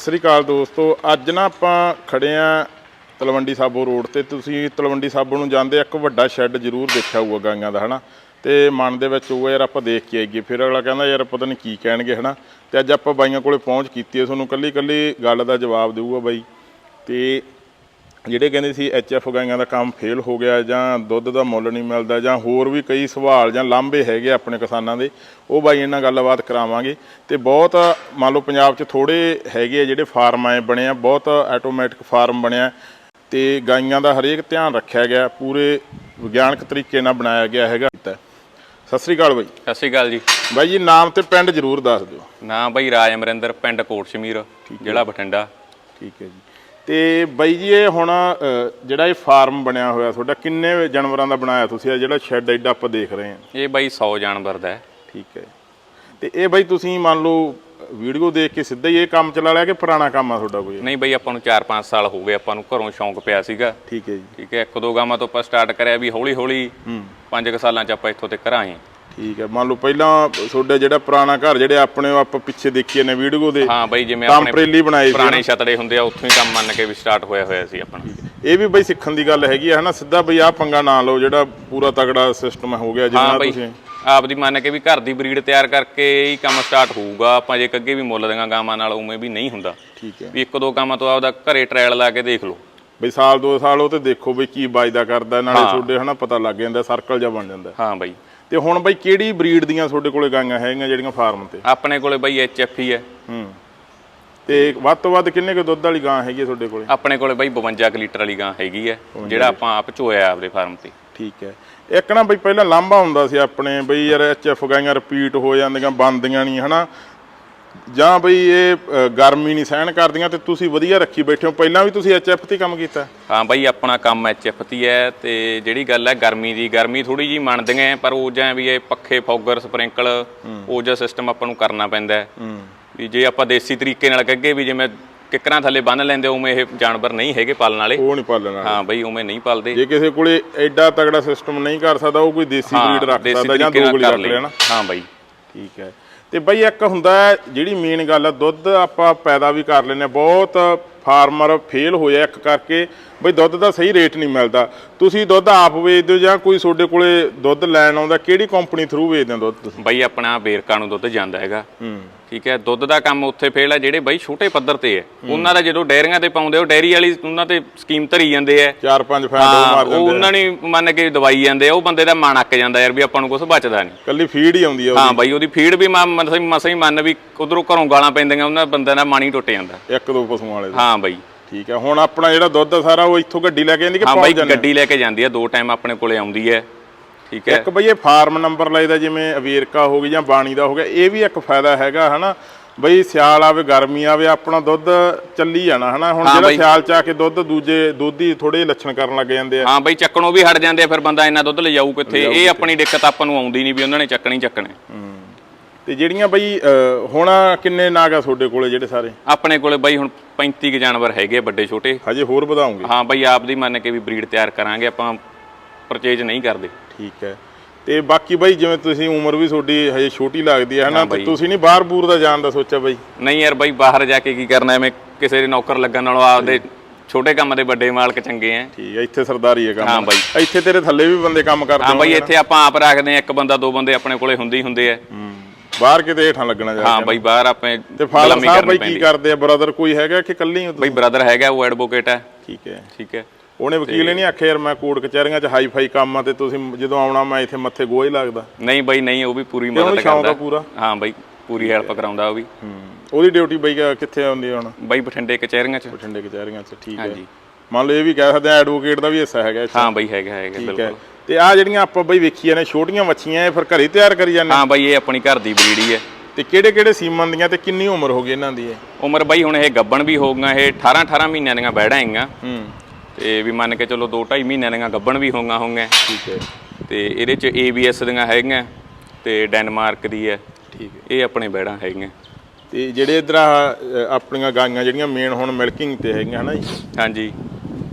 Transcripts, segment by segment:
ਸ੍ਰੀ ਅਕਾਲ ਦੋਸਤੋ, ਅੱਜ ਨਾ ਆਪਾਂ ਖੜੇ ਆ ਤਲਵੰਡੀ ਸਾਬੋ ਰੋਡ ਤੇ। ਤੁਸੀਂ ਤਲਵੰਡੀ ਸਾਬੋ ਨੂੰ ਜਾਂਦੇ ਇੱਕ ਵੱਡਾ ਸ਼ੈੱਡ ਜ਼ਰੂਰ ਦੇਖਿਆ ਹੋਊਗਾ ਗਾਈਆਂ ਦਾ, ਹਨਾ? ਤੇ ਮਨ ਦੇ ਵਿੱਚ ਉਹ ਯਾਰ ਆਪਾਂ ਦੇਖ ਕੇ ਆਈਏ। ਫਿਰ ਅਗਲਾ ਕਹਿੰਦਾ, ਯਾਰ ਪਤਾ ਨਹੀਂ ਕੀ ਕਹਿਣਗੇ, ਹਨਾ? ਤੇ ਅੱਜ ਆਪਾਂ ਬਾਈਆਂ ਕੋਲੇ ਪਹੁੰਚ ਕੀਤੀ ਹੈ ਤੁਹਾਨੂੰ ਕੱਲੀ ਕੱਲੀ ਗੱਲ ਦਾ ਜਵਾਬ ਦੇਊਗਾ ਬਾਈ। ਤੇ ਜਿਹੜੇ ਕਹਿੰਦੇ ਸੀ ਐਚਐਫ ਗਾਈਆਂ ਦਾ ਕੰਮ ਫੇਲ ਹੋ ਗਿਆ ਜਾਂ ਦੁੱਧ ਦਾ ਮੁੱਲ ਨਹੀਂ ਮਿਲਦਾ ਜਾਂ ਹੋਰ ਵੀ ਕਈ ਸਵਾਲ ਜਾਂ ਲਾਂਭੇ ਹੈਗੇ ਆਪਣੇ ਕਿਸਾਨਾਂ ਦੇ ਉਹ ਬਾਈ ਇਹਨਾਂ ਗੱਲਬਾਤ ਕਰਾਵਾਂਗੇ। ਤੇ ਬਹੁਤ ਮੰਨ ਲਓ ਪੰਜਾਬ 'ਚ ਥੋੜੇ ਹੈਗੇ ਆ ਜਿਹੜੇ ਫਾਰਮ ਆਏ ਬਣੇ ਆ ਬਹੁਤ ਆਟੋਮੈਟਿਕ ਫਾਰਮ ਬਣਿਆ। ਤੇ ਗਾਈਆਂ ਦਾ ਹਰੇਕ ਧਿਆਨ ਰੱਖਿਆ ਗਿਆ ਪੂਰੇ ਵਿਗਿਆਨਕ ਤਰੀਕੇ ਨਾਲ ਬਣਾਇਆ ਗਿਆ ਹੈਗਾ। ਸਤਿ ਸ੍ਰੀ ਅਕਾਲ ਬਾਈ। ਸਤਿ ਸ਼੍ਰੀ ਅਕਾਲ ਜੀ। ਬਾਈ ਜੀ ਨਾਮ ਤੇ ਪਿੰਡ ਜ਼ਰੂਰ ਦੱਸ ਦਿਓ। ਨਾਮ ਬਈ ਰਾਜ ਅਮਰਿੰਦਰ ਪਿੰਡ ਕੋਟ ਸ਼ਮੀਰ ਜ਼ਿਲ੍ਹਾ ਬਠਿੰਡਾ। ਠੀਕ ਹੈ ਜੀ। ਤੇ ਬਾਈ ਜੀ ਇਹ ਹੁਣ ਅ, ਜਿਹੜਾ ਇਹ ਫਾਰਮ ਬਣਿਆ ਹੋਇਆ ਤੁਹਾਡਾ ਕਿੰਨੇ ਜਾਨਵਰਾਂ ਦਾ ਬਣਾਇਆ ਤੁਸੀਂ? ਇਹ ਜਿਹੜਾ ਸ਼ੈੱਡ ਐਡਾ ਆਪਾਂ ਦੇਖ ਰਹੇ ਹਾਂ। ਇਹ ਬਈ 100 ਜਾਨਵਰ ਦਾ ਹੈ। ਠੀਕ ਹੈ। ਤੇ ਇਹ ਬਾਈ ਤੁਸੀਂ ਮੰਨ ਲਓ ਵੀਡੀਓ ਦੇਖ ਕੇ ਸਿੱਧਾ ਹੀ ਇਹ ਕੰਮ ਚਲਾ ਲਿਆ ਕਿ ਪੁਰਾਣਾ ਕੰਮ ਆ ਤੁਹਾਡਾ ਕੋਈ? ਨਹੀਂ ਬਈ ਆਪਾਂ ਨੂੰ 4-5 ਸਾਲ ਹੋ ਗਏ ਆਪਾਂ ਨੂੰ ਘਰੋਂ ਸ਼ੌਂਕ ਪਿਆ ਸੀਗਾ। ਠੀਕ ਹੈ ਜੀ। ਠੀਕ ਹੈ ਇੱਕ ਦੋ ਗਾਵਾਂ ਤੋਂ ਆਪਾਂ ਸਟਾਰਟ ਕਰਿਆ ਵੀ ਹੌਲੀ ਹੌਲੀ ਹੂੰ 5 ਸਾਲਾਂ ਚ ਆਪਾਂ ਇੱਥੋਂ ਤੱਕ ਆਏ। ਠੀਕ ਹੈ। ਮੰਨ ਲਓ ਪਹਿਲਾਂ ਤੁਹਾਡਾ ਜਿਹੜਾ ਪੁਰਾਣਾ ਘਰ ਜਿਹੜੇ ਆਪਣੇ ਆਪਾਂ ਪਿੱਛੇ ਦੇਖੀਏ ਨੇ ਵੀਡੀਓ ਦੇ ਹਾਂ ਬਈ ਜਿਵੇਂ ਆਪਣੇ ਟੈਂਪਰੇਰੀ ਬਣਾਏ ਸੀ ਪੁਰਾਣੇ ਛਤੜੇ ਹੁੰਦੇ ਆ ਉੱਥੋਂ ਹੀ ਕੰਮ ਮੰਨ ਕੇ ਵੀ ਸਟਾਰਟ ਹੋਇਆ ਹੋਇਆ ਸੀ ਆਪਣਾ। ਇਹ ਵੀ ਬਈ ਸਿੱਖਣ ਦੀ ਗੱਲ ਹੈਗੀ ਆ ਹਨਾ? ਸਿੱਧਾ ਬਈ ਆਹ ਪੰਗਾ ਨਾ ਲਓ ਜਿਹੜਾ ਪੂਰਾ ਤਗੜਾ ਸਿਸਟਮ ਹੋ ਗਿਆ ਹਾਂ ਬਈ ਤੁਸੀਂ ਆਪਦੀ ਮੰਨ ਕੇ ਵੀ ਘਰ ਦੀ ਬਰੀਡ ਤਿਆਰ ਕਰਕੇ ਹੀ ਕੰਮ ਸਟਾਰਟ ਹੋਊਗਾ। ਆਪਾਂ ਜੇ ਅੱਗੇ ਵੀ ਮੁੱਲ ਦੀਆਂ ਗਾਵਾਂ ਨਾਲ ਉਵੇਂ ਵੀ ਨਹੀਂ ਹੁੰਦਾ। ਠੀਕ ਹੈ। ਵੀ ਇੱਕ ਦੋ ਗਾਵਾਂ ਤੋਂ ਆਪਦਾ ਘਰੇ ਟ੍ਰਾਇਲ ਲਾ ਕੇ ਦੇਖ ਲਓ। ਬਈ ਸਾਲ ਦੋ ਸਾਲ ਉਹ ਤੇ ਦੇਖੋ ਬਈ ਕੀ ਬਾਜਦਾ ਕਰਦਾ ਨਾਲੇ ਤੁਹਾਡੇ ਹਨਾ ਪਤਾ ਲੱਗ ਜਾਂਦਾ ਸਰਕਲ ਜਿਹਾ ਬਣ ਜਾਂਦਾ। ਹਾਂ ਬਈ। ਤੇ ਹੁਣ ਬਈ ਕਿਹੜੀ ਬਰੀਡ ਦੀਆਂ ਤੁਹਾਡੇ ਕੋਲੇ ਗਾਈਆਂ ਹੈਗੀਆਂ ਜਿਹੜੀਆਂ ਫਾਰਮ ਤੇ? ਆਪਣੇ ਕੋਲੇ ਬਈ ਐਚਐਫ ਹੀ ਹੈ। ਹੂੰ। ਤੇ ਵੱਧ ਤੋਂ ਵੱਧ ਕਿੰਨੇ ਕੁ ਦੁੱਧ ਵਾਲੀ ਗਾਂ ਹੈਗੀ ਤੁਹਾਡੇ ਕੋਲੇ? ਆਪਣੇ ਕੋਲੇ ਬਈ 52 ਕੁ ਲੀਟਰ ਵਾਲੀ ਗਾਂ ਹੈਗੀ ਹੈ ਜਿਹੜਾ ਆਪਾਂ ਆਪ ਚੋਇਆ ਆਪਦੇ ਫਾਰਮ ਤੇ। ਠੀਕ ਹੈ। ਇੱਕ ਨਾ ਬਈ ਪਹਿਲਾਂ ਲਾਂਭਾ ਹੁੰਦਾ ਸੀ ਆਪਣੇ ਬਈ ਯਾਰ ਐਚਐਫ ਗਾਈਆਂ ਰਿਪੀਟ ਹੋ ਜਾਂਦੀਆਂ ਬੰਦੀਆਂ ਨਹੀਂ ਹਨਾ? ਜਾਂ ਬਈ ਇਹ ਅ, ਗਰਮੀ ਨਹੀਂ ਸਹਿਣ ਕਰਦੀਆਂ ਤੇ ਤੁਸੀਂ ਵਧੀਆ ਰੱਖੀ ਬੈਠੇ ਹੋ। ਪਹਿਲਾਂ ਵੀ ਤੁਸੀਂ ਐਚਐਫ ਤੇ ਕੰਮ ਕੀਤਾ? ਹਾਂ ਬਈ ਆਪਣਾ ਕੰਮ ਐਚਐਫ ਤੀ ਹੈ ਤੇ ਜਿਹੜੀ ਗੱਲ ਹੈ ਗਰਮੀ ਦੀ ਗਰਮੀ ਥੋੜੀ ਜੀ ਮੰਨਦੀਆਂ ਹੈ, ਪਰ ਉਹ ਜਾਂ ਵੀ ਇਹ ਪੱਖੇ ਫੌਗਰ ਸਪ੍ਰਿੰਕਲ ਉਹ ਜਿਹਾ ਸਿਸਟਮ ਆਪਾਂ ਨੂੰ ਕਰਨਾ ਪੈਂਦਾ ਹੈ। ਵੀ ਜੇ ਆਪਾਂ ਦੇਸੀ ਤਰੀਕੇ ਨਾਲ ਕੱਗੇ ਵੀ ਜਿਵੇਂ ਕਿੱਕਰਾਂ ਥੱਲੇ ਬੰਨ ਲੈਂਦੇ ਉਵੇਂ ਇਹ ਜਾਨਵਰ ਨਹੀਂ ਹੈਗੇ ਪਾਲਣ ਵਾਲੇ। ਉਹ ਨਹੀਂ ਪਾਲਣਾ ਹਾਂ ਬਈ ਉਵੇਂ ਨਹੀਂ ਪਾਲਦੇ। ਜੇ ਕਿਸੇ ਕੋਲੇ ਐਡਾ ਤਗੜਾ ਸਿਸਟਮ ਨਹੀਂ ਕਰ ਸਕਦਾ ਉਹ ਕੋਈ ਦੇਸੀ ਬਰੀਡ ਰੱਖ ਦੇਸੀ ਸਕਦਾ ਜਾਂ ਤਰੀਕੇ ਨਾਲ ਦੋਗਲੀ ਰੱਖ ਲੈਣਾ। ਹਾਂ ਬਈ। ਠੀਕ ਹੈ। ਤੇ ਬਈ ਇੱਕ ਹੁੰਦਾ ਜਿਹੜੀ ਮੇਨ ਗੱਲ ਆ, ਦੁੱਧ ਆਪਾਂ ਪੈਦਾ ਵੀ ਕਰ ਲੈਨੇ ਬਹੁਤ ਫਾਰਮਰ ਫੇਲ ਹੋਇਆ ਇੱਕ ਕਰਕੇ। ਬਈ ਦੁੱਧ ਦਾ ਸਹੀ ਰੇਟ ਨਹੀਂ ਮਿਲਦਾ। ਤੁਸੀਂ ਦੁੱਧ ਆਪ ਵੇਚਦੇ ਹੋ ਜਾਂ ਕੋਈ ਤੁਹਾਡੇ ਕੋਲੇ ਦੁੱਧ ਲੈਣ ਆਉਂਦਾ ਕਿਹੜੀ ਕੰਪਨੀ ਥਰੂ ਵੇਚਦੇ ਹੋ ਦੁੱਧ ਤੁਸੀਂ? ਬਈ ਆਪਣਾ ਵੇਰਕਾ ਨੂੰ ਦੁੱਧ ਜਾਂਦਾ ਹੈਗਾ। ਠੀਕ ਹੈ ਦੁੱਧ ਦਾ ਕੰਮ ਉੱਥੇ ਫੇਲ ਹੈ ਜਿਹੜੇ ਬਈ ਛੋਟੇ ਪੱਧਰ ਤੇ ਹੈ। ਉਹਨਾਂ ਦਾ ਜਦੋਂ ਡੈਰੀਆਂ ਤੇ ਪਾਉਂਦੇ ਉਹ ਡੈਰੀ ਵਾਲੀ ਉਹਨਾਂ ਤੇ ਸਕੀਮ ਧਰੀ ਜਾਂਦੇ ਆ ਚਾਰ ਪੰਜ ਫੈਂਡ ਉਹ ਹਾਂ ਮਾਰ ਦਿੰਦੇ ਆ। ਉਹਨਾਂ ਨੇ ਮੰਨ ਕੇ ਦਵਾਈ ਜਾਂਦੇ ਆ ਉਹ ਬੰਦੇ ਦਾ ਮਨ ਅੱਕ ਜਾਂਦਾ ਯਾਰ ਵੀ ਆਪਾਂ ਨੂੰ ਕੁਝ ਬਚਦਾ ਨਹੀਂ। ਕੱਲੀ ਫੀਡ ਹੀ ਆਉਂਦੀ ਆ ਹਾਂ ਬਾਈ ਉਹਦੀ ਫੀਡ ਵੀ ਮੈਂ ਮਸਾਂ ਹੀ- ਮੰਨ ਵੀ ਉਧਰੋਂ ਘਰੋਂ ਗਾਲਾਂ ਪੈਂਦੀਆਂ ਉਹਨਾਂ ਬੰਦਿਆਂ ਦਾ ਮਨ ਹੀ ਟੁੱਟ ਜਾਂਦਾ। ਇੱਕ ਦੋ ਪਸ਼ੂਆਂ ਵਾਲੇ। ਹਾਂ ਬਾਈ। ਠੀਕ ਹੈ ਹੁਣ ਆਪਣਾ ਜਿਹੜਾ ਦੁੱਧ ਆ ਸਾਰਾ ਉਹ ਇੱਥੋਂ ਗੱਡੀ ਲੈ ਕੇ ਜਾਂਦੀ ਕਿ ਹਾਂ ਪਹੁੰਚ ਬਾਈ ਜਾਂਦੇ ਗੱਡੀ ਲੈ ਕੇ ਜਾਂਦੀ ਆ ਦੋ ਟਾਈਮ ਆਪਣੇ ਕੋਲੇ ਆਉਂਦੀ ਹੈ ਠੀਕ ਹੈ। ਇੱਕ ਬਈ ਇਹ ਫਾਰਮ ਨੰਬਰ ਲਈਦਾ ਜਿਵੇਂ ਅਵੇਰਕਾ ਹੋ ਗਈ ਜਾਂ ਬਾਣੀ ਦਾ ਹੋ ਗਿਆ ਇਹ ਵੀ ਇੱਕ ਫਾਇਦਾ ਹੈਗਾ ਹਨਾ। ਬਈ ਸਿਆਲ ਆਵੇ ਗਰਮੀ ਆਵੇ ਆਪਣਾ ਦੁੱਧ ਚੱਲੀ ਜਾਣਾ ਹਨਾ। ਹੁਣ ਹਾਂ ਜਿਹੜਾ ਬਈ। ਸਿਆਲ ਚ ਆ ਕੇ ਦੁੱਧ ਦੂਜੇ ਦੁੱਧੀ ਥੋੜੇ ਲੱਛਣ ਕਰਨ ਲੱਗ ਜਾਂਦੇ ਆ। ਹਾਂ ਬਾਈ ਚੱਕਣੋਂ ਵੀ ਹਟ ਜਾਂਦੇ ਆ ਫਿਰ ਬੰਦਾ ਇੰਨਾ ਦੁੱਧ ਲਿਜਾਊ ਕਿੱਥੇ? ਇਹ ਆਪਣੀ ਦਿੱਕਤ ਆਪਾਂ ਨੂੰ ਆਉਂਦੀ ਨਹੀਂ ਵੀ ਉਹਨਾਂ ਨੇ ਚੱਕਣੀ ਚੱਕਣੇ। ਤੇ ਜਿਹੜੀਆਂ ਬਈ ਅ, ਹੁਣ ਕਿੰਨੇ ਨਾਗ ਆ ਤੁਹਾਡੇ ਕੋਲੇ ਜਿਹੜੇ ਸਾਰੇ? ਆਪਣੇ ਕੋਲੇ ਬਾਈ ਹੁਣ 35 ਕੁ ਜਾਨਵਰ ਹੈਗੇ ਆ, ਵੱਡੇ ਛੋਟੇ। ਹਜੇ ਹੋਰ ਵਧਾਉਂਗੇ ਹਾਂ ਬਾਈ ਆਪ ਦੀ ਮੰਨ ਕੇ ਵੀ ਬਰੀਡ ਤਿਆਰ ਕਰਾਂਗੇ ਆਪਾਂ ਪਰਚੇਜ ਨਹੀਂ ਕਰਦੇ। ਠੀਕ ਹੈ। ਤੇ ਬਾਕੀ ਬਈ ਜਿਵੇਂ ਤੁਸੀਂ ਉਮਰ ਵੀ ਤੁਹਾਡੀ ਹਜੇ ਛੋਟੀ ਲੱਗਦੀ ਹੈ ਹਨਾ? ਤੇ। ਤੁਸੀਂ ਨਹੀਂ ਬਾਹਰ ਬੂਰ ਦਾ ਜਾਣ ਦਾ ਸੋਚਿਆ ਬਈ? ਨਹੀਂ ਯਾਰ ਬਾਈ ਬਾਹਰ ਜਾ ਕੇ ਕੀ ਕਰਨਾ ਐਵੇਂ ਕਿਸੇ ਦੇ ਨੌਕਰ ਲੱਗਣ ਨਾਲੋਂ ਆਪਦੇ ਛੋਟੇ ਕੰਮ ਦੇ ਵੱਡੇ ਮਾਲਕ ਚੰਗੇ ਆ ਠੀਕ ਹੈ ਇੱਥੇ ਸਰਦਾਰੀ ਹੈ ਕੰਮ ਹਾਂ ਬਈ। ਇੱਥੇ ਤੇਰੇ ਥੱਲੇ ਵੀ ਬੰਦੇ ਕੰਮ ਕਰਦੇ ਹਾਂ ਬਾਈ ਹੋਣਗੇ ਇੱਥੇ ਆਪਾਂ ਆਪ ਰੱਖਦੇ ਆ ਇੱਕ ਬੰਦਾ ਦੋ ਬੰਦੇ ਆਪਣੇ ਕੋਲੇ ਹੁੰਦੇ ਹੀ ਹੁੰਦੇ ਆ। ਬਾਹਰ ਕਿਤੇ ਹੇਠਾਂ ਲੱਗਣਾ ਜਾ ਹਾਂ ਬਾਈ ਬਾਹਰ ਆਪਣੇ ਤੇ ਫਾਦਰ ਸਾਹਿਬ ਬਈ ਕੀ ਕਰਦੇ ਆ? ਬ੍ਰਦਰ ਕੋਈ ਹੈਗਾ ਕਿ ਇਕੱਲੇ ਹੀ ਬਾਈ ਬ੍ਰਦਰ ਹੈਗਾ ਉਹ ਐਡਵੋਕੇਟ ਹੈ। ਠੀਕ ਹੈ। ਠੀਕ ਹੈ। ਉਹਨੇ ਵਕੀਲ ਹੀ ਨਹੀਂ ਆਖਿਆ ਯਾਰ ਮੈਂ ਕੋਰਟ ਕਚਹਿਰੀਆਂ 'ਚ ਹਾਈ ਫਾਈ ਕੰਮ ਆ ਤੇ ਤੁਸੀਂ ਜਦੋਂ ਆਉਣਾ ਮੈਂ ਇੱਥੇ ਮੱਥੇ ਗੋਹਾ ਹੀ ਲੱਗਦਾ। ਨਹੀਂ ਬਾਈ ਨਹੀਂ ਉਹ ਵੀ ਪੂਰੀ ਮਦਦ ਕਰਦਾ। ਹਾਂ ਬਾਈ ਪੂਰੀ ਹੈਲਪ ਕਰਾਉਂਦਾ ਉਹ ਵੀ। ਹੂੰ। ਉਹਦੀ ਡਿਊਟੀ ਬਈ ਕਿੱਥੇ ਆਉਂਦੀ ਹੁਣ? ਬਾਈ ਬਠਿੰਡੇ ਕਚਹਿਰੀਆਂ ਚ। ਬਠਿੰਡੇ ਕਚਹਿਰੀਆਂ 'ਚ ਠੀਕ ਹੈ। ਹਾਂਜੀ। ਮੰਨ ਲਓ ਇਹ ਵੀ ਕਹਿ ਸਕਦੇ ਆ ਐਡਵੋਕੇਟ ਦਾ ਵੀ ਹਿੱਸਾ ਹੈਗਾ ਹਾਂ ਬਾਈ ਹੈਗਾ ਹੈਗਾ ਬਿਲਕੁਲ। ਤੇ ਆ ਜਿਹੜੀਆਂ ਆਪਾਂ ਬਈ ਵੇਖੀਆਂ ਨੇ ਛੋਟੀਆਂ ਮੱਛੀਆਂ ਇਹ ਫਿਰ ਘਰੇ ਤਿਆਰ ਕਰੀ ਜਾਂਦੇ ਹਾਂ ਬਾਈ ਇਹ ਆਪਣੀ ਘਰ ਦੀ ਬਰੀਡ ਹੀ ਹੈ। ਤੇ ਕਿਹੜੇ ਕਿਹੜੇ ਸੀਮਨ ਦੀਆਂ ਤੇ ਕਿੰਨੀ ਉਮਰ ਹੋ ਗਈ ਇਹਨਾਂ ਦੀ ਉਮਰ ਬਾਈ ਹੁਣ ਇਹ ਗੱਬਣ ਵੀ ਹੋ ਗਈਆਂ ਇਹ 18 18 ਮਹੀਨਿਆਂ ਦੀਆਂ ਬੈੜਾਂ ਹੈਗੀਆਂ। ਹੂੰ। ਤੇ ਵੀ ਮੰਨ ਕੇ ਚਲੋ 2 2.5 ਮਹੀਨਿਆਂ ਦੀਆਂ ਗੱਬਣ ਵੀ ਹੋਈਆਂ ਹੋਈਆਂ ਠੀਕ ਹੈ। ਤੇ ਇਹਦੇ ਚ ABS ਦੀਆਂ ਹੈਗੀਆਂ ਤੇ ਡੈਨਮਾਰਕ ਦੀ ਹੈ। ਠੀਕ ਹੈ। ਇਹ ਆਪਣੇ ਬੈੜਾਂ ਹੈਗੀਆਂ। ਤੇ ਜਿਹੜੇ ਇਧਰ ਆਪਣੀਆਂ ਗਾਈਆਂ ਜਿਹੜੀਆਂ ਮੇਨ ਹੁਣ ਮਿਲਕਿੰਗ ਤੇ ਹੈਗੀਆਂ ਹਨਾ ਜੀ? ਹਾਂਜੀ।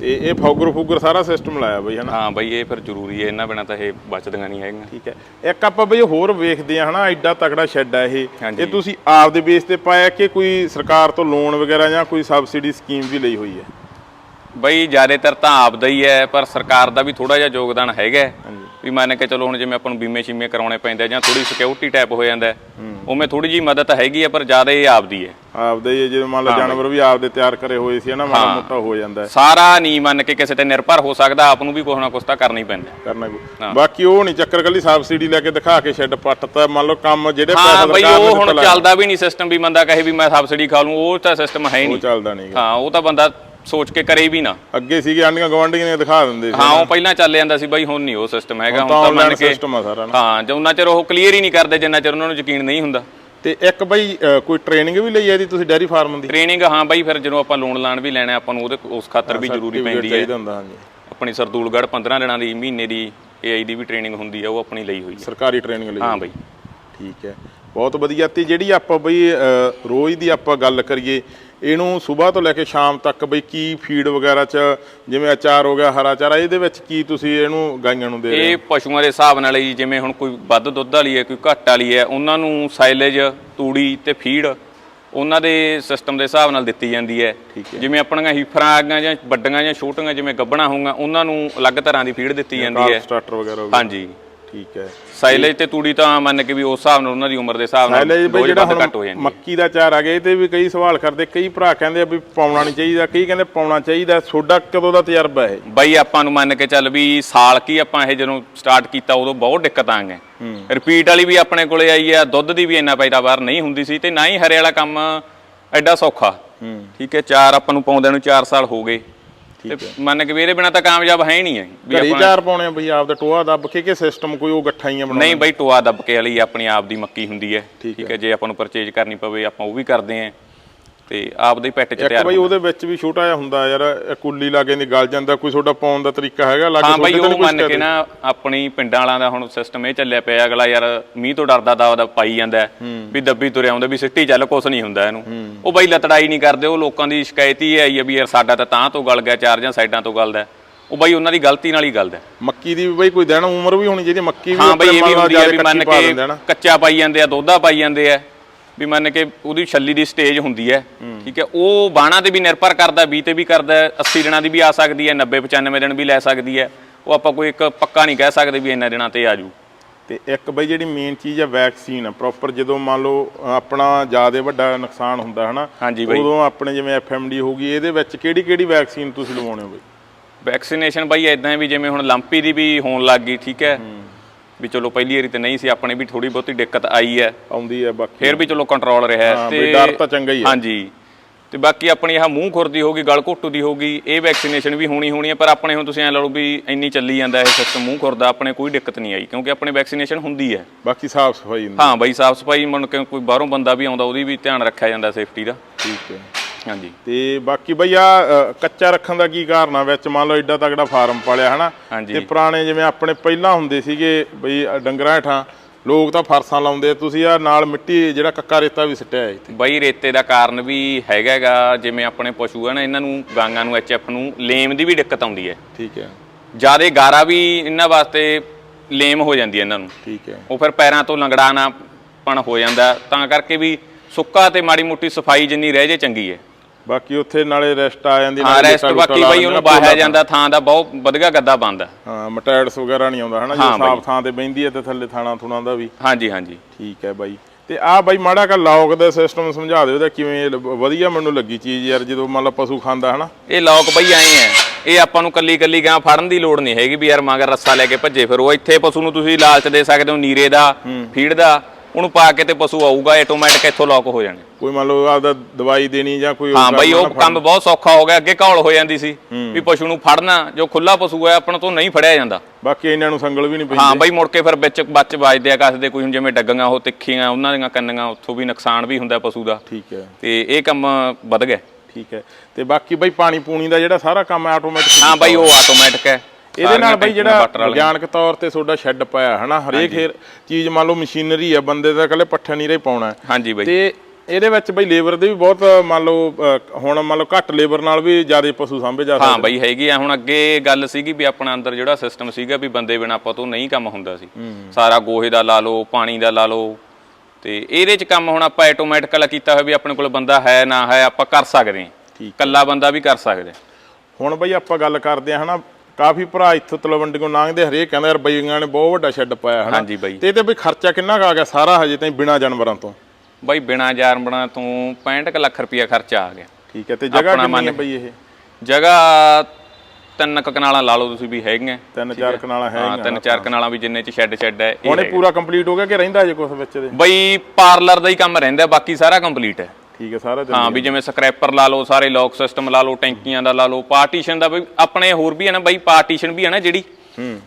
ਤੇ ਇਹ ਫੌਗਰ ਫੂਗਰ ਸਾਰਾ ਸਿਸਟਮ ਲਾਇਆ ਬਈ ਹਨਾ? ਹਾਂ ਬਈ ਇਹ ਫਿਰ ਜ਼ਰੂਰੀ ਹੈ ਇਹਨਾਂ ਬਿਨਾਂ ਤਾਂ ਇਹ ਬਚਦੀਆਂ ਨਹੀਂ ਹੈਗੀਆਂ। ਠੀਕ ਹੈ। ਇੱਕ ਆਪਾਂ ਬਈ ਹੋਰ ਵੇਖਦੇ ਆ ਹਨਾ ਐਡਾ ਤਕੜਾ ਸ਼ੈੱਡ ਆ ਇਹ। ਹਾਂਜੀ। ਇਹ ਤੁਸੀਂ ਆਪ ਦੇ ਬੇਸ ਤੇ ਪਾਇਆ ਕਿ ਕੋਈ ਸਰਕਾਰ ਤੋਂ ਲੋਨ ਵਗੈਰਾ ਜਾਂ ਕੋਈ ਸਬਸਿਡੀ ਸਕੀਮ ਵੀ ਲਈ ਹੋਈ ਹੈ? ਬਈ ਜ਼ਿਆਦਾਤਰ ਤਾਂ ਆਪਦਾ ਹੀ ਹੈ ਪਰ ਸਰਕਾਰ ਦਾ ਵੀ ਥੋੜਾ ਜਿਹਾ ਯੋਗਦਾਨ ਹੈਗਾ ਹੈ। ਵੀ ਮੰਨ ਕੇ ਚਲੋ ਹੁਣ ਜਿਵੇਂ ਆਪਾਂ ਨੂੰ ਬੀਮੇ ਸ਼ੀਮੇ ਕਰਾਉਣੇ ਪੈਂਦੇ ਆ ਜਾਂ ਥੋੜੀ ਸਿਕਿਉਰਿਟੀ ਟਾਈਪ ਹੋ ਜਾਂਦਾ ਹੈ। ਉਵੇਂ ਥੋੜੀ ਜੀ ਮਦਦ ਹੈਗੀ ਹੈ ਪਰ ਜ਼ਿਆਦਾ ਇਹ ਆਪਦੀ ਹੈ। ਆਪਦੇ ਹੀ ਜਿਵੇਂ ਮੰਨ ਲਓ ਜਾਨਵਰ ਵੀ ਆਪਦੇ ਤਿਆਰ ਕਰੇ ਹੋਏ ਸੀ ਹਨਾ ਮਾੜਾ ਮੋਟਾ ਹੋ ਜਾਂਦਾ ਹੈ। ਸਾਰਾ ਨਹੀਂ ਮੰਨ ਕੇ ਕਿਸੇ ਤੇ ਨਿਰਭਰ ਹੋ ਸਕਦਾ ਆਪ ਨੂੰ ਵੀ ਕੁਛ ਨਾ ਕੁਛ ਤਾਂ ਕਰਨਾ ਹੀ ਪੈਂਦਾ ਕਰਨਾ ਕੋਈ ਬਾਕੀ ਉਹ ਨਹੀਂ ਚੱਕਰ ਕੱਲੀ ਸਬਸਿਡੀ ਲੈ ਕੇ ਦਿਖਾ ਕੇ ਸ਼ੈੱਡ ਪੱਟਤਾ ਮੰਨ ਲਓ ਕੰਮ ਜਿਹੜੇ ਹਾਂ ਪੈਸਾ ਬਈ ਸਰਕਾਰ ਨੇ ਉਹ ਹੁਣ ਦਿੱਤਾ ਚੱਲਦਾ ਵੀ ਨਹੀਂ ਸਿਸਟਮ ਵੀ ਬੰਦਾ ਕਹੇ ਵੀ ਮੈਂ ਸਬਸਿਡੀ ਖਾ ਲੂੰ ਉਹ ਤਾਂ ਸਿਸਟਮ ਹੈ ਹੀ ਉਹ ਨਹੀਂ ਚੱਲਦਾ ਨਹੀਂ ਹਾਂ ਉਹ ਤਾਂ ਬੰਦਾ ਸੋਚ ਕੇ ਕਰੇ ਵੀ ਨਾ। ਅੱਗੇ ਸੀਗੇ ਆਂਡੀਆਂ ਗਵਾਂਢੀਆਂ ਨੇ ਦਿਖਾ ਦਿੰਦੇ ਸੀ ਹਾਂ ਉਹ ਪਹਿਲਾਂ ਚੱਲ ਜਾਂਦਾ ਸੀ ਬਾਈ ਹੁਣ ਨਹੀਂ ਉਹ ਸਿਸਟਮ ਹੈਗਾ ਹੁਣ ਤਾਂ ਮੰਨ ਕੇ ਸਿਸਟਮ ਆ ਸਾਰਾ ਨਾ। ਹਾਂ ਜਿੰਨਾ ਚਿਰ ਉਹ ਕਲੀਅਰ ਹੀ ਨਹੀਂ ਕਰਦੇ ਜਿੰਨਾ ਚਿਰ ਉਹਨਾਂ ਨੂੰ ਯਕੀਨ ਨਹੀਂ ਹੁੰਦਾ। ਤੇ ਇੱਕ ਬਈ ਕੋਈ ਟ੍ਰੇਨਿੰਗ ਵੀ ਲਈ ਹੈ ਇਹਦੀ ਤੁਸੀਂ ਡੈਰੀ ਫਾਰਮ ਦੀ? ਟ੍ਰੇਨਿੰਗ ਹਾਂ ਬਾਈ ਫਿਰ ਜਦੋਂ ਆਪਾਂ ਲੋਨ ਲਾਣ ਵੀ ਲੈਣਾ ਆਪਾਂ ਨੂੰ ਉਹਦੇ ਉਸ ਖਾਤਰ ਵੀ ਜ਼ਰੂਰੀ ਪੈਂਦੀ ਹੈ। ਆਪਣੀ ਸਰਦੂਲਗੜ੍ਹ 15 ਦਿਨਾਂ ਦੀ ਮਹੀਨੇ ਦੀ ਏਆਈ ਦੀ ਵੀ ਟ੍ਰੇਨਿੰਗ ਹੁੰਦੀ ਹੈ ਉਹ ਆਪਣੀ ਲਈ ਹੋਈ ਹੈ ਸਰਕਾਰੀ ਟ੍ਰੇਨਿੰਗ ਲਈ ਹਾਂ ਬਾਈ। ਠੀਕ ਹੈ। ਬਹੁਤ ਵਧੀਆ। ਤੇ ਜਿਹੜੀ ਆਪਾਂ ਬਈ ਰੋਜ਼ ਦੀ ਆਪਾਂ ਗੱਲ ਕਰੀਏ ਇਹਨੂੰ ਸਵੇਰ ਤੋਂ ਲੈ ਕੇ ਸ਼ਾਮ ਤੱਕ ਬਈ ਕੀ ਫੀਡ ਵਗੈਰਾ ਚ ਜਿਵੇਂ ਅਚਾਰ ਹੋ ਗਿਆ ਹਰਾ ਚਾਰਾ ਇਹਦੇ ਵਿੱਚ ਕੀ ਤੁਸੀਂ ਇਹਨੂੰ ਗਾਈਆਂ ਨੂੰ ਦੇ ਰਹੇ ਹੋ? ਇਹ ਪਸ਼ੂਆਂ ਦੇ ਹਿਸਾਬ ਨਾਲ ਹੀ ਜਿਵੇਂ ਹੁਣ ਕੋਈ ਵੱਧ ਦੁੱਧ ਵਾਲੀ ਹੈ ਕੋਈ ਘੱਟ ਵਾਲੀ ਹੈ ਉਹਨਾਂ ਨੂੰ ਸਾਈਲੇਜ ਤੂੜੀ ਤੇ ਫੀਡ ਉਹਨਾਂ ਦੇ ਸਿਸਟਮ ਦੇ ਹਿਸਾਬ ਨਾਲ ਦਿੱਤੀ ਜਾਂਦੀ ਹੈ। ਜਿਵੇਂ ਆਪਣੀਆਂ ਹੀਫਰਾਂ ਆ ਗਈਆਂ ਜਾਂ ਵੱਡੀਆਂ ਜਾਂ ਛੋਟੀਆਂ ਜਿਵੇਂ ਗੱਬਣਾ ਹੋਊਗਾ ਉਹਨਾਂ ਨੂੰ ਅਲੱਗ ਤਰ੍ਹਾਂ ਦੀ ਫੀਡ ਦਿੱਤੀ ਜਾਂਦੀ ਹੈ। ਸਟਾਰਟਰ ਵਗੈਰਾ ਹੋ ਗਿਆ। ਹਾਂਜੀ। ਠੀਕ ਹੈ। ਸਾਈਲੇਜ ਤੇ ਤੂੜੀ ਤਾਂ ਮੰਨ ਕੇ ਵੀ ਉਸ ਹਿਸਾਬ ਨਾਲ ਉਹਨਾਂ ਦੀ ਉਮਰ ਦੇ ਹਿਸਾਬ ਨਾਲ ਬਈ ਜਿਹੜਾ ਘੱਟ ਹੋ ਜਾਂਦੀ ਮੱਕੀ ਦਾ ਚਾਰ ਆ ਗਿਆ ਇਹ ਤੇ ਵੀ ਕਈ ਸਵਾਲ ਕਰਦੇ ਕਈ ਭਰਾ ਕਹਿੰਦੇ ਆ ਵੀ ਪਾਉਣਾ ਨਹੀਂ ਚਾਹੀਦਾ ਕਈ ਕਹਿੰਦੇ ਪਾਉਣਾ ਚਾਹੀਦਾ ਤੁਹਾਡਾ ਕਦੋਂ ਦਾ ਤਜਰਬਾ ਹੈ ਬਈ ਆਪਾਂ ਨੂੰ ਮੰਨ ਕੇ ਚੱਲ ਵੀ ਸਾਲ ਕੀ ਆਪਾਂ ਇਹ ਜਦੋਂ ਸਟਾਰਟ ਕੀਤਾ ਉਦੋਂ ਬਹੁਤ ਦਿੱਕਤ ਆ ਗਏ ਰਿਪੀਟ ਵਾਲੀ ਵੀ ਆਪਣੇ ਕੋਲੇ ਆਈ ਆ ਦੁੱਧ ਦੀ ਵੀ ਇੰਨਾ ਪੈਦਾਵਾਰ ਨਹੀਂ ਹੁੰਦੀ ਸੀ ਤੇ ਨਾ ਹੀ ਹਰੇ ਵਾਲਾ ਕੰਮ ਐਡਾ ਸੌਖਾ। ਠੀਕ ਹੈ ਚਾਰ ਆਪਾਂ ਨੂੰ ਪਾਉਂਦੇ ਨੂੰ 4 ਸਾਲ ਹੋ ਗਏ। ਤੇ ਮੰਨ ਕੇ ਵੀ ਇਹਦੇ ਬਿਨਾ ਤਾਂ ਕਾਮਯਾਬ ਹੈ ਹੀ ਨਹੀਂ ਹੈ ਵੀ ਘਰੇ ਚਾਰ ਪਾਉਣੇ ਆ ਬਈ ਆਪਦਾ ਟੋਆ ਦੱਬ ਕੇ ਕਿ ਸਿਸਟਮ ਕੋਈ ਉਹ ਗੱਠਾਈਆਂ ਬਣਾਉਣਾ ਨਹੀਂ ਬਈ ਟੋਆ ਦੱਬਕੇ ਵਾਲੀ ਆਪਣੀ ਆਪ ਦੀ ਮੱਕੀ ਹੁੰਦੀ ਹੈ। ਠੀਕ ਹੈ। ਜੇ ਆਪਾਂ ਨੂੰ ਪਰਚੇਜ ਕਰਨੀ ਪਵੇ ਆਪਾਂ ਉਹ ਵੀ ਕਰਦੇ ਆਂ ਤੇ ਆਪ ਦੇ ਪੈਟ ਚ ਇੱਕ ਤਿਆਰ ਬਈ ਉਹਦੇ ਵਿੱਚ ਵੀ ਛੋਟਾ ਜਿਹਾ ਹੁੰਦਾ ਯਾਰ ਕੁੱਲੀ ਲਾਗੇ ਦੀ ਗਲ ਜਾਂਦਾ ਕੋਈ ਤੁਹਾਡਾ ਪਾਉਣ ਦਾ ਤਰੀਕਾ ਹੈਗਾ ਲਾਗੇ ਹਾਂ ਬਈ ਉਹ ਮੰਨ ਕੇ ਨਾ ਆਪਣੀ ਪਿੰਡਾਂ ਵਾਲਾਂ ਦਾ ਹੁਣ ਸਿਸਟਮ ਇਹ ਚੱਲਿਆ ਪਿਆ ਅਗਲਾ ਯਾਰ ਮੀਂਹ ਤੋਂ ਡਰਦਾ ਦਾ ਪਾਈ ਜਾਂਦਾ ਵੀ ਦੱਬੀ ਤੁਰਿਆ ਆਉਂਦਾ ਵੀ ਸਿੱਟੀ ਚੱਲ ਕੁਛ ਨਹੀਂ ਹੁੰਦਾ ਇਹਨੂੰ ਉਹ ਬਈ ਲਤੜਾਈ ਨਹੀਂ ਕਰਦੇ ਉਹ ਲੋਕਾਂ ਦੀ ਸ਼ਿਕਾਇਤ ਹੀ ਆਈ ਹੈ ਵੀ ਯਾਰ ਸਾਡਾ ਤਾਂ ਤਾਂ ਤੋਂ ਗਲ ਗਿਆ ਚਾਰ ਜਾਂ ਸਾਈਡਾਂ ਤੋਂ ਗਲਦਾ। ਉਹ ਬਈ ਉਹਨਾਂ ਦੀ ਗਲਤੀ ਨਾਲ ਹੀ ਗਲਦਾ ਹੈ। ਮੱਕੀ ਦੀ ਵੀ ਬਈ ਕੋਈ ਦਿਨ ਉਮਰ ਵੀ ਹੋਣੀ ਚਾਹੀਦੀ ਮੱਕੀ ਵੀ ਹਾਂ ਬਈ ਇਹ ਵੀ ਮੰਨ ਹੁੰਦੀ ਲਓ ਹੈ ਵੀ ਮੰਨ ਕੱਚੀ ਪਾ ਕੇ। ਕੱਚਾ ਪਾਈ ਜਾਂਦੇ ਆ ਦੋਧਾ ਪਾਈ ਜਾਂਦੇ ਆ ਵੀ ਮੰਨ ਕੇ ਉਹਦੀ ਛੱਲੀ ਦੀ ਸਟੇਜ ਹੁੰਦੀ ਹੈ ਠੀਕ ਹੈ ਉਹ ਬਾਣਾ ਤੇ ਵੀ ਨਿਰਭਰ ਕਰਦਾ 20 ਤੇ ਵੀ ਕਰਦਾ ਹੈ, 80 ਦਿਨਾਂ ਦੀ ਵੀ ਆ ਸਕਦੀ ਹੈ 90 95 ਦਿਨ ਵੀ ਲੈ ਸਕਦੀ ਹੈ ਉਹ ਆਪਾਂ ਕੋਈ ਇੱਕ ਪੱਕਾ ਨਹੀਂ ਕਹਿ ਸਕਦੇ ਵੀ ਇੰਨਾ ਦਿਨਾਂ ਤੇ ਆਜੂ ਤੇ ਇੱਕ ਬਈ ਜਿਹੜੀ ਮੇਨ ਚੀਜ਼ ਹੈ ਵੈਕਸੀਨ ਆ ਪ੍ਰੋਪਰ ਜਦੋਂ ਮੰਨ ਲਓ ਆਪਣਾ ਜ਼ਿਆਦਾ ਵੱਡਾ ਨੁਕਸਾਨ ਹੁੰਦਾ ਹਨਾ ਹਾਂਜੀ ਬਈ। ਉਦੋਂ ਆਪਣੇ ਜਿਵੇਂ ਐਫਐਮਡੀ ਹੋਊਗੀ ਇਹਦੇ ਵਿੱਚ ਕਿਹੜੀ ਕਿਹੜੀ ਵੈਕਸੀਨ ਤੁਸੀਂ ਲਵਾਉਣੇ ਹੋ ਬਈ? ਵੈਕਸੀਨੇਸ਼ਨ ਬਾਈ ਇਦਾਂ ਹੈ ਵੀ ਜਿਵੇਂ ਹੁਣ ਲੰਪੀ ਦੀ ਵੀ ਹੋਣ ਲੱਗ ਗਈ ਠੀਕ ਹੈ। ਵੀ ਚਲੋ ਪਹਿਲੀ ਵਾਰੀ ਤੇ ਨਹੀਂ ਸੀ ਆਪਣੇ ਵੀ ਥੋੜੀ ਬਹੁਤੀ ਦਿੱਕਤ ਆਈ ਹੈ। ਆਉਂਦੀ ਹੈ ਬਾਕੀ। ਫਿਰ ਵੀ ਚਲੋ ਕੰਟਰੋਲ ਰਿਹਾ ਵੀ ਡਰ ਤਾਂ ਚੰਗਾ ਹੀ ਹੈ। ਹਾਂਜੀ। ਤੇ ਬਾਕੀ ਆਪਣੀ ਆਹ ਮੂੰਹ ਖੁਰਦੀ ਹੋਗੀ ਗਲ ਘੋਟੂ ਦੀ ਹੋਗੀ ਇਹ ਵੈਕਸੀਨੇਸ਼ਨ ਵੀ ਹੋਣੀ ਹੋਣੀ ਹੈ ਪਰ ਆਪਣੇ ਹੁਣ ਤੁਸੀਂ ਐ ਲਾ ਲਓ ਵੀ ਇੰਨੀ ਚੱਲੀ ਜਾਂਦਾ ਇਹ ਸਿਸਟਮ ਮੂੰਹ ਖੁਰਦਾ ਆਪਣੇ ਕੋਈ ਦਿੱਕਤ ਨਹੀਂ ਆਈ ਕਿਉਂਕਿ ਆਪਣੇ ਵੈਕਸੀਨੇਸ਼ਨ ਹੁੰਦੀ ਹੈ। ਬਾਕੀ ਸਾਫ਼ ਸਫ਼ਾਈ ਹੁੰਦੀ ਹਾਂ ਬਾਈ ਸਾਫ਼ ਸਫ਼ਾਈ ਮਨ ਕੋਈ ਬਾਹਰੋਂ ਬੰਦਾ ਵੀ ਆਉਂਦਾ ਉਹਦੀ ਵੀ ਧਿਆਨ ਰੱਖਿਆ ਜਾਂਦਾ ਸੇਫਟੀ ਦਾ। ਠੀਕ ਹੈ। ਹਾਂਜੀ। ਤੇ ਬਾਕੀ ਬਈ ਆ ਕੱਚਾ ਰੱਖਣ ਦਾ ਕੀ ਕਾਰਨ ਆ? ਵਿੱਚ ਮੰਨ ਲਓ ਐਡਾ ਤਗੜਾ ਫਾਰਮ ਪਾਲਿਆ ਹਨਾ। ਤੇ ਪੁਰਾਣੇ ਜਿਵੇਂ ਆਪਣੇ ਪਹਿਲਾਂ ਹੁੰਦੇ ਸੀਗੇ ਬਈ ਡੰਗਰਾਂ ਹੇਠਾਂ ਲੋਕ ਤਾਂ ਫਰਸਾਂ ਲਾਉਂਦੇ ਆ, ਤੁਸੀਂ ਆ ਨਾਲ ਮਿੱਟੀ ਜਿਹੜਾ ਕੱਕਾ ਰੇਤਾ ਵੀ ਸਿੱਟਿਆ ਹੈ ਇੱਥੇ। ਬਾਈ ਰੇਤੇ ਦਾ ਕਾਰਨ ਵੀ ਹੈਗਾਗਾ ਜਿਵੇਂ ਆਪਣੇ ਪਸ਼ੂ ਆ ਨਾ ਇਹਨਾਂ ਨੂੰ ਗਾਂਗਾਂ ਨੂੰ ਐਚਐਫ ਨੂੰ ਲੇਮ ਦੀ ਵੀ ਦਿੱਕਤ ਆਉਂਦੀ ਹੈ ਠੀਕ ਹੈ। ਜਿਆਦੇ ਗਾਰਾ ਵੀ ਇਹਨਾਂ ਵਾਸਤੇ ਲੇਮ ਹੋ ਜਾਂਦੀ ਹੈ ਇਹਨਾਂ ਨੂੰ। ਠੀਕ ਹੈ। ਉਹ ਫਿਰ ਪੈਰਾਂ ਤੋਂ ਲੰਗੜਾਣਾ ਪਣ ਹੋ ਜਾਂਦਾ। ਤਾਂ ਕਰਕੇ ਵੀ ਸੁੱਕਾ ਤੇ ਮਾੜੀ ਮੋਟੀ ਸਫ਼ਾਈ ਜਿੰਨੀ ਰਹਿ ਜੇ ਚੰਗੀ ਹੈ ਬਾਕੀ ਉੱਥੇ ਨਾਲੇ ਰੈਸਟ ਆ ਜਾਂਦੀ ਹਾਂ ਨਾਲੇ ਰੈਸਟ ਬਾਕੀ ਬਈ ਉਹਨੂੰ ਬਾਹਿਆ ਜਾਂਦਾ ਥਾਂ। ਦਾ ਬਹੁਤ ਵਧੀਆ ਗੱਦਾ ਬੰਦਾ ਹਾਂ। ਮਟੈਡਸ ਵਗੈਰਾ ਨਹੀਂ ਆਉਂਦਾ ਹਨਾ ਜੇ। ਸਾਫ਼ ਥਾਂ ਤੇ ਬੈਂਦੀ ਹੈ ਤੇ ਥੱਲੇ ਥਾਣਾ ਥੁਣਾ ਦਾ ਵੀ। ਹਾਂਜੀ ਹਾਂਜੀ। ਠੀਕ ਹੈ ਬਾਈ। ਤੇ ਆ ਬਾਈ ਮਾੜਾ ਕਾ ਲੌਕ ਦਾ ਸਿਸਟਮ ਸਮਝਾ ਦਿਓ ਇਹਦਾ ਕਿਵੇਂ ਵਧੀਆ ਮੈਨੂੰ ਲੱਗੀ ਚੀਜ਼ ਯਾਰ ਜਦੋਂ ਮੰਨ ਲਾ ਪਸ਼ੂ ਖਾਂਦਾ ਹਨਾ। ਇਹ ਲੋਕ ਬਈ ਆਏ ਹੈ ਇਹ ਆਪਾਂ ਨੂੰ ਕੱਲੀ ਕੱਲੀ ਗਾਂ ਫੜਨ ਦੀ ਲੋੜ ਨਹੀਂ ਹੈਗੀ ਵੀ ਯਾਰ ਮਗਰ ਰੱਸਾ ਲੈ ਕੇ ਭੱਜੇ ਫਿਰ। ਉਹ ਇੱਥੇ ਪਸ਼ੂ ਨੂੰ ਤੁਸੀਂ ਲਾਲਚ ਦੇ ਸਕਦੇ ਹੋ ਨੀਰੇ ਦਾ ਫੀਡ ਦਾ। ਉਹਨੂੰ ਪਾ ਕੇ ਤੇ ਪਸ਼ੂ ਆਊਗਾ ਆਟੋਮੈਟਿਕ ਇੱਥੋਂ ਲੋਕ ਹੋ ਜਾਣੇ। ਕੋਈ ਮੰਨ ਲਓ ਆਪਦਾ ਦਵਾਈ ਦੇਣੀ ਜਾਂ ਕੋਈ ਹਾਂ ਬਈ ਉਹ ਕੰਮ ਬਹੁਤ ਸੌਖਾ ਹੋ ਗਿਆ ਅੱਗੇ ਘੌਲ ਹੋ ਜਾਂਦੀ ਸੀ ਵੀ ਪਸ਼ੂ ਨੂੰ ਫੜਨਾ ਜੋ ਖੁੱਲਾ ਪਸ਼ੂ ਹੈ ਆਪਣਾ ਤੋਂ ਨਹੀਂ ਫੜਿਆ ਜਾਂਦਾ। ਬਾਕੀ ਇਹਨਾਂ ਨੂੰ ਸੰਗਲ ਵੀ ਨਹੀਂ ਹਾਂ ਪੈਂਦੀ ਬਈ ਮੁੜ ਕੇ ਫਿਰ ਵਿੱਚ ਬੱਚ ਵੱਜਦੇ ਆ ਕੱਸਦੇ ਕੋਈ ਜਿਵੇਂ ਡੱਗੀਆਂ ਉਹ ਤਿੱਖੀਆਂ ਉਹਨਾਂ ਦੀਆਂ ਕੰਨੀਆਂ ਉੱਥੋਂ ਵੀ ਨੁਕਸਾਨ ਵੀ ਹੁੰਦਾ ਪਸ਼ੂ ਦਾ। ਠੀਕ ਹੈ। ਤੇ ਇਹ ਕੰਮ ਵੱਧ ਗਿਆ। ਠੀਕ ਹੈ। ਤੇ ਬਾਕੀ ਬਈ ਪਾਣੀ ਪੂਣੀ ਦਾ ਜਿਹੜਾ ਸਾਰਾ ਕੰਮ ਆਟੋਮੈਟਿਕ ਹਾਂ ਬਈ ਉਹ ਆਟੋਮੈਟਿਕ ਹੈ। ਇਹਦੇ ਨਾਲ ਬਈ ਜਿਹੜਾ। ਵਿਗਿਆਨਕ ਤੌਰ ਤੇ ਤੁਹਾਡਾ ਸ਼ੈੱਡ ਪਾਇਆ ਹਨਾ? ਹਰੇਕ ਹੇਰ ਚੀਜ਼ ਮੰਨ ਲਓ ਮਸ਼ੀਨਰੀ ਆ ਬੰਦੇ ਦਾ ਇਕੱਲੇ ਪੱਠੇ ਨਹੀਂ ਰੇ ਪਾਉਣਾ ਹੈ। ਹਾਂਜੀ ਬਈ। ਤੇ ਇਹਦੇ ਵਿੱਚ ਬਈ ਲੇਬਰ ਦੇ ਵੀ ਬਹੁਤ ਮੰਨ ਲਓ ਹੁਣ ਮੰਨ ਲਓ ਘੱਟ ਲੇਬਰ ਨਾਲ ਵੀ ਜ਼ਿਆਦਾ ਪਸ਼ੂ ਸਾਂਭੇ ਜਾ ਹਾਂ ਸਕਦੇ ਬਈ ਹੈਗੀ ਆ। ਹੁਣ ਅੱਗੇ ਗੱਲ ਸੀਗੀ ਵੀ ਆਪਣਾ ਅੰਦਰ ਜਿਹੜਾ ਸਿਸਟਮ ਸੀਗਾ ਵੀ ਬੰਦੇ ਬਿਨਾ ਆਪਾਂ ਤੋਂ ਨਹੀਂ ਕੰਮ ਹੁੰਦਾ ਸੀ। ਸਾਰਾ ਗੋਹੇ ਦਾ ਲਾ ਲਓ ਪਾਣੀ ਦਾ ਲਾ ਲਓ। ਤੇ ਇਹਦੇ ਚ ਕੰਮ ਹੁਣ ਆਪਾਂ ਆਟੋਮੈਟਿਕਲ ਕੀਤਾ ਹੋਇਆ ਵੀ ਆਪਣੇ ਕੋਲ ਬੰਦਾ ਹੈ ਨਾ ਹੈ ਆਪਾਂ ਕਰ ਸਕਦੇ ਹਾਂ। ਠੀਕ। ਕੱਲਾ ਬੰਦਾ ਵੀ ਕਰ ਸਕਦੇ ਹਾਂ। ਹੁਣ ਬਈ ਆਪਾਂ ਗੱਲ ਕਰਦੇ ਆ ਹਨਾ ਕਾਫੀ ਭਰਾ ਇੱਥੋਂ ਤਲਵੰਡੀ ਲੰਘਦੇ ਹਰੇਕ ਕਹਿੰਦਾ ਯਾਰ ਬਈਆਂ ਨੇ ਬਹੁਤ ਵੱਡਾ ਸ਼ੈੱਡ ਪਾਇਆ ਹਨਾ? ਹਾਂਜੀ ਬਈ। ਤੇ ਇਹਦੇ ਬਈ ਖਰਚਾ ਕਿੰਨਾ ਕੁ ਆ ਗਿਆ ਸਾਰਾ ਹਜੇ ਤਾਈਂ ਬਿਨਾ ਜਾਨਵਰਾਂ ਤੋਂ? ਬਈ ਬਿਨਾ ਜਾਰਮਣਾ ਤੋਂ 65 ਕੁ ਲੱਖ ਰੁਪਇਆ ਖਰਚਾ ਆ ਗਿਆ। ਠੀਕ ਹੈ ਤੇ ਜਗ੍ਹਾ ਆਪਣਾ ਕਿੰਨੀ ਹੈ ਮੰਨ- ਬਈ ਇਹ? ਜਗ੍ਹਾ ਤਿੰਨ ਕੁ ਕਨਾਲਾਂ ਲਾ ਲਓ ਤੁਸੀਂ ਵੀ ਹੈਗੀਆਂ। ਤਿੰਨ ਚਾਰ ਕਨਾਲਾਂ ਹੈ ਹਾਂ ਤਿੰਨ ਚਾਰ ਕਨਾਲਾਂ ਵੀ ਜਿੰਨੇ ਚ ਸ਼ੈੱਡ ਸ਼ੈੱਡ ਹੈ ਇਹ ਹੁਣ ਇਹ ਹੈਗਾ। ਪੂਰਾ ਕੰਪਲੀਟ ਹੋ ਗਿਆ ਕਿ ਰਹਿੰਦਾ ਹਜੇ ਕੁਝ ਵਿੱਚ ਦੇ? ਬਈ ਪਾਰਲਰ ਦਾ ਹੀ ਕੰਮ ਰਹਿੰਦਾ ਬਾਕੀ ਸਾਰਾ ਕੰਪਲੀਟ ਹੈ। ਠੀਕ ਹੈ ਸਾਰਾ ਹਾਂ ਵੀ ਜਿਵੇਂ ਸਕ੍ਰੈਪਰ ਲਾ ਲਓ ਸਾਰੇ ਲੌਕ ਸਿਸਟਮ ਲਾ ਲਓ ਟੈਂਕੀਆਂ ਦਾ ਲਾ ਲਓ ਪਾਰਟੀਸ਼ਨ ਦਾ ਬਈ ਆਪਣੇ ਹੋਰ ਵੀ ਹੈ ਨਾ ਬਈ ਪਾਰਟੀਸ਼ਨ ਵੀ ਹੈ ਨਾ ਜਿਹੜੀ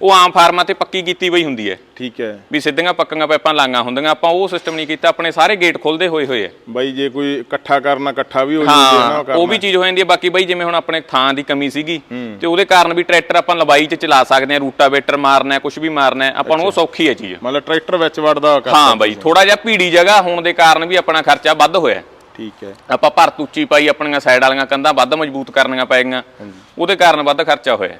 ਉਹ ਆਮ ਫਾਰਮਾਂ ਤੇ ਪੱਕੀ ਕੀਤੀ ਬਈ ਹੁੰਦੀ ਹੈ। ਠੀਕ ਹੈ। ਵੀ ਸਿੱਧੀਆਂ ਪੱਕੀਆਂ ਪਾਈਪਾਂ ਲਾਈਆਂ ਹੁੰਦੀਆਂ ਆਪਾਂ ਉਹ ਸਿਸਟਮ ਨਹੀਂ ਕੀਤਾ ਆਪਣੇ ਸਾਰੇ ਗੇਟ ਖੁੱਲਦੇ ਹੋਏ ਹੋਏ ਆ ਬਈ ਜੇ ਕੋਈ ਇਕੱਠਾ ਕਰਨਾ ਇਕੱਠਾ ਵੀ ਹੋ ਜੂਗਾ ਨਾ ਕਰਨਾ। ਉਹ ਵੀ ਚੀਜ਼ ਹੋ ਜਾਂਦੀ ਹੈ ਬਾਕੀ ਬਈ ਜਿਵੇਂ ਹੁਣ ਆਪਣੇ ਥਾਂ ਦੀ ਕਮੀ ਸੀਗੀ ਤੇ ਉਹਦੇ ਕਾਰਨ ਵੀ ਟਰੈਕਟਰ ਆਪਾਂ ਲੰਬਾਈ 'ਚ ਚਲਾ ਸਕਦੇ ਹਾਂ ਰੂਟਾਵੇਟਰ ਮਾਰਨਾ ਹੈ ਕੁਝ ਵੀ ਮਾਰਨਾ ਹੈ ਆਪਾਂ ਨੂੰ ਉਹ ਸੌਖੀ ਹੈ ਚੀਜ਼। ਮਤਲਬ ਟਰੈਕਟਰ ਵਿੱਚ ਵੜਦਾ ਹਾਂ ਬਈ ਥੋੜਾ ਜਿਹਾ ਭੀੜੀ ਜਗ੍ਹਾ ਹੋਣ ਦੇ ਕਾਰਨ ਵੀ ਆਪਣਾ ਖਰਚਾ ਵੱਧ ਹੋਇਆ ਠੀਕ ਹੈ। ਆਪਾਂ ਭਰਤ ਉੱਚੀ ਪਾਈ ਆਪਣੀਆਂ ਸਾਈਡ ਵਾਲੀਆਂ ਕੰਧਾਂ ਵੱਧ ਮਜ਼ਬੂਤ ਕਰਨੀਆਂ ਪੈ ਗਈਆਂ। ਉਹਦੇ ਕਾਰਨ ਵੱਧ ਖਰਚਾ ਹੋਇਆ।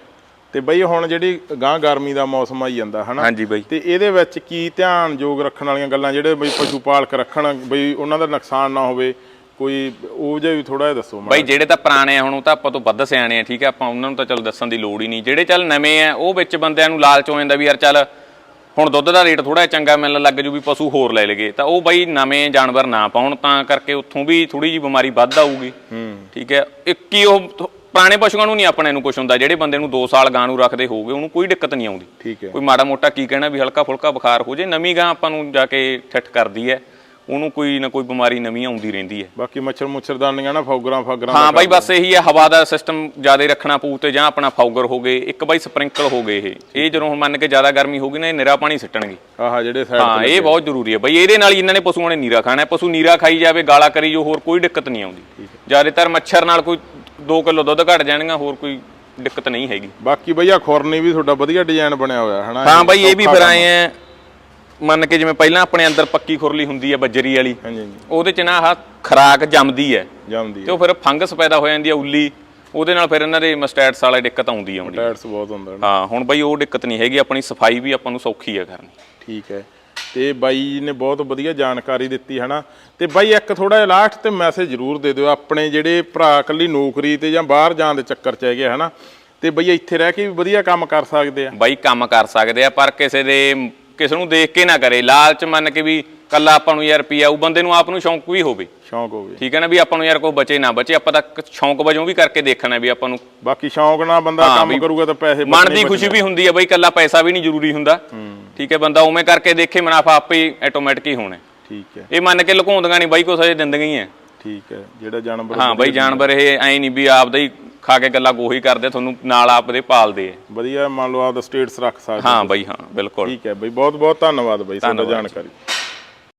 ਤੇ ਬਈ ਹੁਣ ਜਿਹੜੀ ਗਾਂ ਗਰਮੀ ਦਾ ਮੌਸਮ ਆਈ ਜਾਂਦਾ ਹਨਾ? ਹਾਂਜੀ ਬਈ। ਤੇ ਇਹਦੇ ਵਿੱਚ ਕੀ ਧਿਆਨਯੋਗ ਰੱਖਣ ਵਾਲੀਆਂ ਗੱਲਾਂ ਜਿਹੜੇ ਬਈ ਪਸ਼ੂ ਪਾਲਕ ਰੱਖਣ ਬਈ ਉਹਨਾਂ ਦਾ ਨੁਕਸਾਨ ਨਾ ਹੋਵੇ? ਕੋਈ ਉਹ ਜਿਹਾ ਵੀ ਥੋੜਾ ਜਿਹਾ ਦੱਸੋ ਬਈ ਜਿਹੜੇ ਤਾਂ ਪੁਰਾਣੇ ਆ ਹੁਣ ਉਹ ਤਾਂ ਆਪਾਂ ਤੋਂ ਵੱਧ ਸਿਆਣੇ ਆ ਠੀਕ ਹੈ? ਆਪਾਂ ਉਹਨਾਂ ਨੂੰ ਤਾਂ ਚਲੋ ਦੱਸਣ ਦੀ ਲੋੜ ਹੀ ਨਹੀਂ। ਜਿਹੜੇ ਚੱਲ ਨਵੇਂ ਆ ਉਹ ਵਿੱਚ ਬੰਦਿਆਂ ਨੂੰ ਲਾਲਚ ਹੋ ਜਾਂਦਾ ਵੀ ਯਾਰ ਚੱਲ ਹੁਣ ਦੁੱਧ ਦਾ ਰੇਟ ਥੋੜਾ ਚੰਗਾ ਮਿਲਣ ਲੱਗ ਜੂ ਵੀ ਪਸ਼ੂ ਹੋਰ ਲੈ ਲਗੇ ਤਾਂ ਉਹ ਬਈ ਨਵੇਂ ਜਾਨਵਰ ਨਾ ਪਾਉਣ ਤਾਂ ਕਰਕੇ ਉੱਥੋਂ ਵੀ ਥੋੜੀ ਜੀ ਬਿਮਾਰੀ ਵੱਧ ਆਊਗੀ। ਹੂੰ। ਠੀਕ ਹੈ ਇੱਕ ਹੀ ਉਹ ਪੁਰਾਣੇ ਪਸ਼ੂਆਂ ਨੂੰ ਨਹੀਂ ਆਪਣੇ ਨੂੰ ਕੁਝ ਹੁੰਦਾ ਜਿਹੜੇ ਬੰਦੇ ਨੂੰ 2 ਸਾਲ ਗਾਂ ਨੂੰ ਰੱਖਦੇ ਹੋਗੇ ਉਹਨੂੰ ਕੋਈ ਦਿੱਕਤ ਨਹੀਂ ਆਉਂਦੀ। ਠੀਕ ਹੈ। ਕੋਈ ਮਾੜਾ ਮੋਟਾ ਕੀ ਕਹਿਣਾ ਵੀ ਹਲਕਾ ਫੁਲਕਾ ਬੁਖਾਰ ਹੋ ਜੇ ਨਵੀਂ ਗਾਂ ਆਪਾਂ ਨੂੰ ਜਾ ਕੇ ਠੱਠ ਕਰਦੀ ਹੈ। ਉਹਨੂੰ ਕੋਈ ਨਾ ਕੋਈ ਬਿਮਾਰੀ ਨਵੀਂ ਆਉਂਦੀ ਰਹਿੰਦੀ ਹੈ। ਬਾਕੀ ਮੱਛਰ ਮੁੱਛਰਦਾਨੀਆਂ ਨਾ ਫੌਗਰਾਂ ਫਾਗਰਾਂ ਹਾਂ ਬਾਈ ਬਸ ਇਹੀ ਹੈ ਹਵਾ ਦਾ ਸਿਸਟਮ ਜ਼ਿਆਦਾ ਰੱਖਣਾ ਪਊ ਤੇ ਜਾਂ ਆਪਣਾ ਫੌਗਰ ਹੋ ਗਏ ਇੱਕ ਬਾਈ ਸਪ੍ਰਿੰਕਲ ਹੋ ਗਏ ਇਹ। ਇਹ ਜਦੋਂ ਮੰਨ ਕੇ ਜ਼ਿਆਦਾ ਗਰਮੀ ਹੋਗੀ ਨਾ ਇਹ ਨਿਰਾ ਪਾਣੀ ਸਿੱਟਣਗੇ। ਆਹ ਜਿਹੜੇ ਸਾਈਡ ਹਾਂ ਇਹ ਬਹੁਤ ਜ਼ਰੂਰੀ ਹੈ ਬਈ ਇਹਦੇ ਨਾਲ ਹੀ ਇਹਨਾਂ ਨੇ ਪਸ਼ੂਆਂ ਨੇ ਨੀਰਾ ਖਾਣਾ ਹੈ। ਪਸ਼ੂ ਨੀਰਾ ਖਾਈ ਜਾਵੇ ਗਾਲਾ ਕਰੀ ਜੋ ਹੋਰ ਕੋਈ ਦਿੱਕਤ ਨਹੀਂ ਆਉਂਦੀ। ਜ਼ਿਆਦਾਤਰ ਮੱਛਰ ਨਾਲ ਕੋਈ 2 ਕਿਲੋ ਦੁੱਧ ਘਟ ਜਾਣਗਾ ਹੋਰ ਕੋਈ ਦਿੱਕਤ ਨਹੀਂ ਹੈਗੀ। ਬਾਕੀ ਬਈ ਆ ਖੁਰਨੀ ਵੀ ਤੁਹਾਡਾ ਵਧੀਆ ਡਿਜ਼ਾਈਨ ਬਣਿਆ ਹੋਇਆ ਹਨਾ? ਹਾਂ ਬਾਈ ਇਹ ਵੀ ਫਿਰ ਆਏ ਆ ਮੰਨ ਕੇ ਜਿਵੇਂ ਪਹਿਲਾਂ ਆਪਣੇ ਅੰਦਰ ਪੱਕੀ ਖੁਰਲੀ ਹੁੰਦੀ ਹੈ ਬੱਜਰੀ ਵਾਲੀ ਹਾਂਜੀ ਹਾਂਜੀ। ਉਹਦੇ ਚ ਨਾ ਆਹ ਖਰਾਕ ਜੰਮਦੀ ਹੈ। ਜੰਮਦੀ ਤੇ ਉਹ ਫਿਰ ਫੰਗਸ ਪੈਦਾ ਹੋ ਜਾਂਦੀ ਹੈ ਉੱਲੀ ਉਹਦੇ ਨਾਲ ਫਿਰ ਇਹਨਾਂ ਦੇ ਮਸਟੈਟਸ ਵਾਲੇ ਦਿੱਕਤ ਆਉਂਦੀ ਆਉਂਦੀ ਟਾਇਰਸ ਬਹੁਤ ਹੁੰਦਾ ਨਾ। ਹਾਂ ਹੁਣ ਬਈ ਉਹ ਦਿੱਕਤ ਨਹੀਂ ਹੈਗੀ ਆਪਣੀ ਸਫ਼ਾਈ ਵੀ ਆਪਾਂ ਨੂੰ ਸੌਖੀ ਹੈ ਕਰਨੀ। ਠੀਕ ਹੈ। ਤੇ ਬਾਈ ਨੇ ਬਹੁਤ ਵਧੀਆ ਜਾਣਕਾਰੀ ਦਿੱਤੀ ਹਨਾ। ਤੇ ਬਾਈ ਇੱਕ ਥੋੜਾ ਜਿਹਾ ਲਾਸਟ ਤੇ ਮੈਸੇਜ ਜ਼ਰੂਰ ਦੇ ਦਿਓ ਆਪਣੇ ਜਿਹੜੇ ਭਰਾ ਇਕੱਲੀ ਨੌਕਰੀ ਤੇ ਜਾਂ ਬਾਹਰ ਜਾਣ ਦੇ ਚੱਕਰ 'ਚ ਹੈਗੇ ਹਨਾ। ਤੇ ਬਈ ਇੱਥੇ ਰਹਿ ਕੇ ਵੀ ਵਧੀਆ ਕੰਮ ਕਰ ਸਕਦੇ ਆ। ਬਾਈ ਕੰਮ ਕਰ ਸਕਦੇ ਆ ਪਰ ਕਿਸੇ ਦੇ ਕਿਸੇ ਨੂੰ ਦੇਖ ਕੇ ਨਾ ਕਰੇ ਲਾਲਚ ਮੰਨ ਕੇ ਵੀ ਕੱਲਾ ਆਪਾਂ ਨੂੰ ਯਾਰ ਪੀਆ ਉਹ ਬੰਦੇ ਨੂੰ ਆਪ ਨੂੰ ਸ਼ੌਂਕ ਵੀ ਹੋਵੇ। ਸ਼ੌਂਕ ਹੋਵੇ। ਠੀਕ ਹੈ ਨਾ ਵੀ ਆਪਾਂ ਨੂੰ ਯਾਰ ਕੋਈ ਬਚੇ ਨਾ ਬਚੇ ਆਪਾਂ ਤਾਂ ਸ਼ੌਂਕ ਵਜੋਂ ਵੀ ਕਰਕੇ ਦੇਖਣਾ ਵੀ ਆਪਾਂ ਨੂੰ। ਬਾਕੀ ਸ਼ੌਂਕ ਨਾਲ ਬੰਦਾ ਕੰਮ ਕਰੂਗਾ ਤਾਂ ਪੈਸੇ ਮਨ ਦੀ ਖੁਸ਼ੀ। ਵੀ ਹੁੰਦੀ ਹੈ ਬਈ ਕੱਲਾ ਪੈਸਾ ਵੀ ਨਹੀਂ ਜ਼ਰੂਰੀ ਹੁੰਦਾ। ਠੀਕ ਹੈ ਬੰਦਾ ਉਵੇਂ ਕਰਕੇ ਦੇਖੇ ਮੁਨਾਫਾ ਆਪੇ ਹੀ ਆਟੋਮੈਟਿਕ ਹੀ ਹੋਣਾ। ਠੀਕ ਹੈ। ਇਹ ਮੰਨ ਕੇ ਲੁਕਾਉਂਦੀਆਂ ਨਹੀਂ ਬਾਈ ਕੁਛ ਅਜੇ ਦਿੰਦੀਆਂ ਹੀ। ਹੈ ਠੀਕ ਹੈ ਜਿਹੜਾ ਜਾਨਵਰ ਹਾਂ ਬਾਈ ਜਾਨਵਰ ਇਹ ਐ ਨਹੀਂ ਵੀ ਆਪਦਾ ਹੀ ਖਾ ਕੇ ਗੱਲਾਂ ਗੋਹੀ ਕਰਦੇ ਤੁਹਾਨੂੰ ਨਾਲ ਆਪਦੇ ਪਾਲਦੇ ਆ। ਵਧੀਆ ਮੰਨ ਲਓ ਆਪਦਾ ਸਟੇਟਸ ਰੱਖ ਸਕਦੇ ਹਾਂ ਬਾਈ ਹਾਂ ਬਿਲਕੁਲ। ਠੀਕ ਹੈ ਬਈ ਬਹੁਤ ਬਹੁਤ ਧੰਨਵਾਦ ਬਾਈ ਤੁਹਾਡਾ। ਜਾਣਕਾਰੀ।